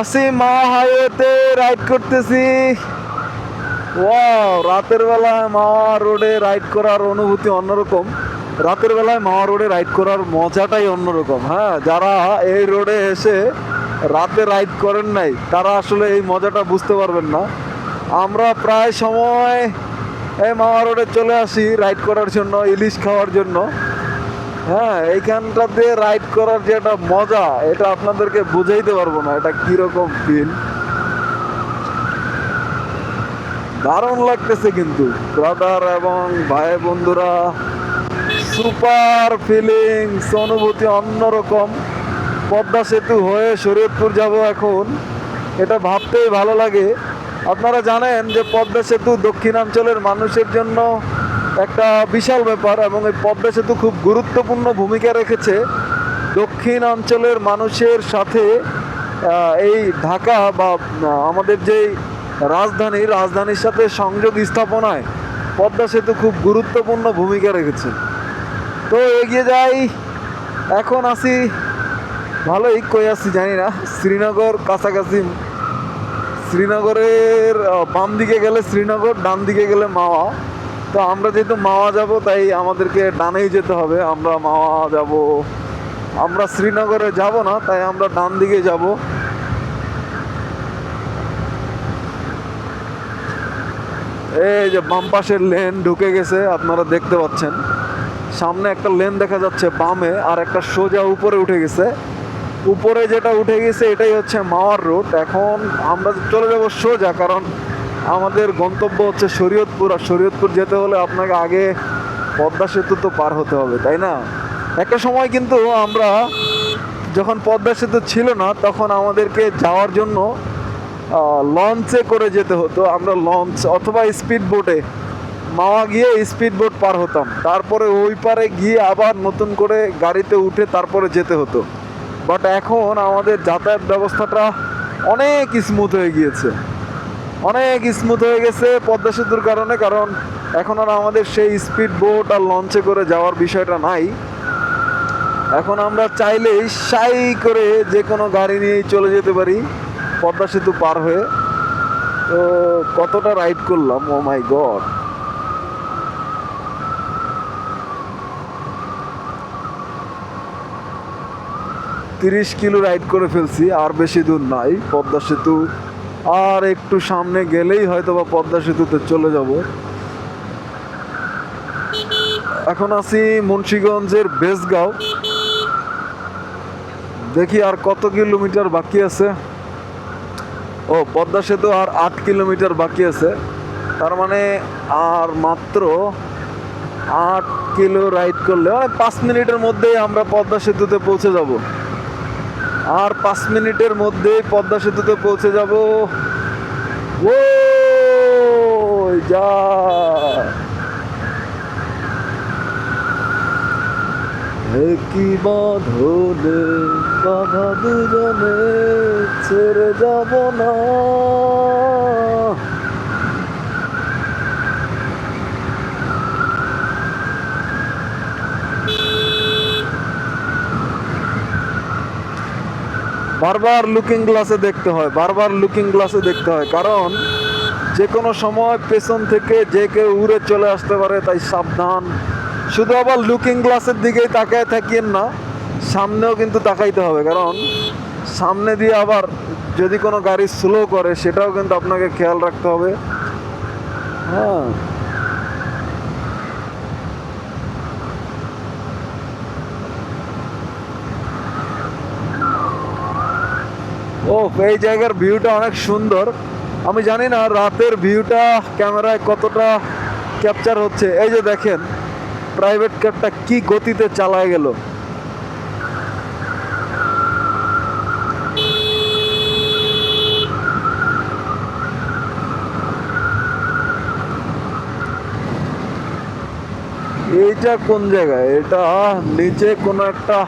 আসি মা হাইওয়েতে রাইড করতেছি। ওয়াও রাতের বেলায় মাওয়া রোডে রাইড করার অনুভূতি অন্যরকম। রাতের বেলায় মাওয়া রোডে রাইড করার মজাটাই অন্যরকম হ্যাঁ? যারা এই রোডে এসে রাতে রাইড করেন নাই, তারা আসলে এই মজাটা বুঝতে পারবেন না। আমরা প্রায় সময় এই মাওয়া রোডে চলে আসি রাইড করার জন্য, ইলিশ খাওয়ার জন্য। হ্যাঁ এইখানটাতে রাইড করার যে একটা মজা, এটা আপনাদেরকে বুঝাইতে পারব না, এটা কীরকম ফিল দারুণ লাগতেছে কিন্তু। ব্রাদার এবং ভাই বন্ধুরা সুপার ফিলিংস অনুভূতি অন্যরকম। পদ্মা সেতু হয়ে শরীয়তপুর যাব এখন। এটা ভাবতেই ভালো লাগে। আপনারা জানেন যে পদ্মা সেতু দক্ষিণাঞ্চলের মানুষের জন্য একটা বিশাল ব্যাপার এবং এই পদ্মা সেতু খুব গুরুত্বপূর্ণ ভূমিকা রেখেছে। দক্ষিণাঞ্চলের মানুষের সাথে এই ঢাকা বা আমাদের যেই রাজধানী, রাজধানীর সাথে সংযোগ স্থাপনায় পদ্মা সেতু খুব গুরুত্বপূর্ণ ভূমিকা রেখেছে। তো এগিয়ে যাই। এখন আসি ভালোই কই আসি জানি না, শ্রীনগর কাছাকাছি। শ্রীনগরের বাম দিকে গেলে শ্রীনগর ডান দিকে গেলে মাওয়া। তো আমরা যেহেতু মাওয়া যাব, তাই আমাদেরকে ডানেই যেতে হবে। আমরা মাওয়া যাব। আমরা শ্রীনগরে যাব না, তাই আমরা ডান দিকে যাব। এই যে বাম পাশের লেন ঢুকে গেছে, আপনারা দেখতে পাচ্ছেন। সামনে একটা লেন দেখা যাচ্ছে বামে, আর একটা সোজা উপরে উঠে গেছে। উপরে যেটা উঠে গেছে, এটাই হচ্ছে মাওয়ার রোড এখন আমরা চলে যাব সোজা, কারণ আমাদের গন্তব্য হচ্ছে শরীয়তপুর, আর শরীয়তপুর যেতে হলে আপনাকে আগে পদ্মা সেতু তো পার হতে হবে, তাই না? একটা সময় কিন্তু আমরা যখন পদ্মা সেতু ছিল না, তখন আমাদেরকে যাওয়ার জন্য লঞ্চে করে যেতে হতো, আমরা লঞ্চ অথবা স্পিড বোটে মাওয়া গিয়ে স্পিড বোট পার হতাম। তারপরে ওই পারে গিয়ে আবার নতুন করে গাড়িতে উঠে তারপরে যেতে হতো। বাট এখন আমাদের যাতায়াত ব্যবস্থাটা অনেক স্মুথ হয়ে গিয়েছে। অনেক স্মুথ হয়ে গেছে পদ্মা সেতুর কারণে, কারণ এখন আর আমাদের সেই স্পিড বোট আর লঞ্চে করে যাওয়ার বিষয়টা নাই। এখন আমরা চাইলেই সাই করে যে কোনো গাড়ি নিয়েই চলে যেতে পারি পদ্মা সেতু পার হয়ে। তো কতটা রাইড করলাম ও মাই গড তিরিশ কিলো রাইড করে ফেলছি, আর বেশি দূর নাই, পদ্মা সেতু আর একটু সামনে গেলেই হয়তো বা পদ্মা সেতুতে চলে যাব। এখন আছি মুন্সিগঞ্জের বেসগাঁও। দেখি আর কত কিলোমিটার বাকি আছে। ও, পদ্মা সেতু আর আট কিলোমিটার বাকি আছে। তার মানে আর মাত্র আট কিলো রাইড করলে মানে পাঁচ মিনিটের মধ্যেই আমরা পদ্মা সেতুতে পৌঁছে যাব। আর পাঁচ মিনিটের মধ্যে পদ্মা সেতুতে পৌঁছে যাব। ও যা। কি বাঁধনে বাধা দুজনে ছেড়ে যাব না। বারবার লুকিং গ্লাসে দেখতে হয়, বারবার লুকিং গ্লাসে দেখতে হয়। কারণ যে কোনো সময় পেছন থেকে যে কেউ উড়ে চলে আসতে পারে, তাই সাবধান। শুধু আবার লুকিং গ্লাসের দিকেই তাকায় থাকিয়েন না, সামনেও কিন্তু তাকাইতে হবে। কারণ সামনে দিয়ে আবার যদি কোনো গাড়ি স্লো করে, সেটাও কিন্তু আপনাকে খেয়াল রাখতে হবে। হ্যাঁ। ও এই জায়গার ভিউটা অনেক সুন্দর। আমি জানি না রাতের ভিউটা ক্যামেরায় কতটা ক্যাপচার হচ্ছে। এই যে দেখেন প্রাইভেট কারটা কি গতিতে চালায় গেল। এইটা কোন জায়গায় এটা নিচে কোনো একটা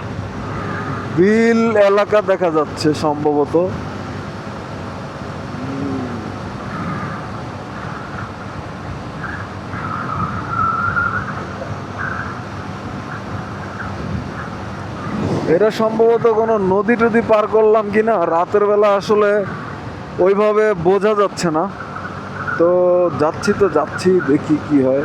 বিল এলাকা দেখা যাচ্ছে সম্ভবত। এটা সম্ভবত কোনো নদী টদি পার করলাম কি না রাতের বেলা আসলে ওইভাবে বোঝা যাচ্ছে না। তো যাচ্ছি তো যাচ্ছি, দেখি কি হয়।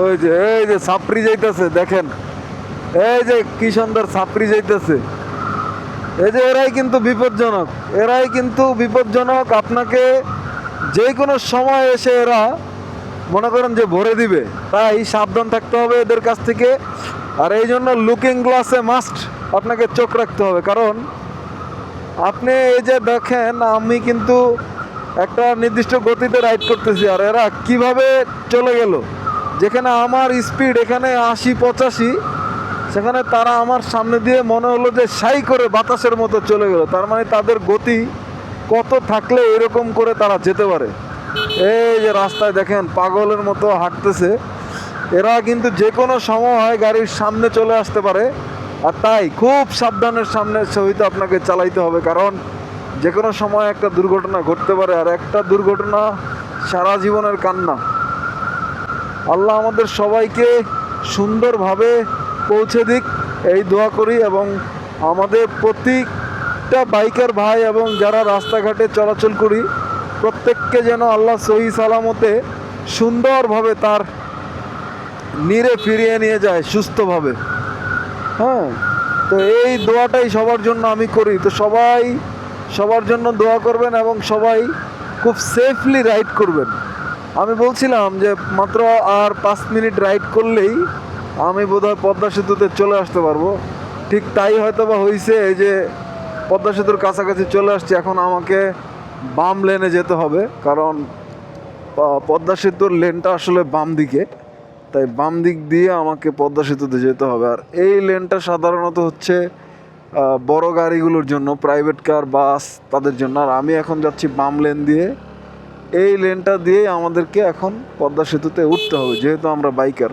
ওই যে, এই যে সাপড়ি যাইতেছে, দেখেন। এই যে কি সুন্দর সাপড়ি যাইতেছে। এই যে এরাই কিন্তু বিপজ্জনক। এরাই কিন্তু বিপজ্জনক, আপনাকে যে কোনো সময় এসে এরা মনে করেন যে ভরে দিবে। তাই সাবধান থাকতে হবে এদের কাছ থেকে। আর এই জন্য লুকিং গ্লাসে মাস্ট আপনাকে চোখ রাখতে হবে। কারণ আপনি এই যে দেখেন, আমি কিন্তু একটা নির্দিষ্ট গতিতে রাইড করতেছি। আর এরা কীভাবে চলে গেল? যেখানে আমার স্পিড এখানে আশি পঁচাশি, সেখানে তারা আমার সামনে দিয়ে মনে হলো যে সাই করে বাতাসের মতো চলে গেল। তার মানে তাদের গতি কত থাকলে এরকম করে তারা যেতে পারে। এই যে রাস্তায় দেখেন, পাগলের মতো হাঁটতেছে। এরা কিন্তু যে কোনো সময় গাড়ির সামনে চলে আসতে পারে। আর তাই খুব সাবধানের সামনে সহিত আপনাকে চালাইতে হবে। কারণ যে কোনো সময় একটা দুর্ঘটনা ঘটতে পারে, আর একটা দুর্ঘটনা সারা জীবনের কান্না। আল্লাহ আমাদের সবাইকে সুন্দরভাবে পৌঁছে দিক। এই দোয়া করি এবং আমাদের প্রত্যেকটা বাইকার ভাই এবং যারা রাস্তাঘাটে চলাচল করি, প্রত্যেককে যেন আল্লাহ সহি সালামতে সুন্দরভাবে তার নিরে ফিরিয়ে নিয়ে যায় সুস্থভাবে। হ্যাঁ তো এই দোয়াটাই সবার জন্য আমি করি। তো সবাই সবার জন্য দোয়া করবেন এবং সবাই খুব সেফলি রাইড করবেন। আমি বলছিলাম যে মাত্র আর পাঁচ মিনিট রাইড করলেই আমি বোধহয় পদ্মা সেতুতে চলে আসতে পারব। ঠিক তাই হয়তো বা হয়েছে যে পদ্মা সেতুর কাছাকাছি চলে আসছি, এখন আমাকে বাম লেনে যেতে হবে। কারণ পদ্মা সেতুর লেনটা আসলে বাম দিকে, তাই বাম দিক দিয়ে আমাকে পদ্মা সেতুতে যেতে হবে। আর এই লেনটা সাধারণত হচ্ছে বড় গাড়িগুলোর জন্য প্রাইভেট কার বাস তাদের জন্য। আর আমি এখন যাচ্ছি বাম লেন দিয়ে। এই লেনটা দিয়েই আমাদেরকে এখন পদ্মা সেতুতে উঠতে হবে যেহেতু আমরা বাইকার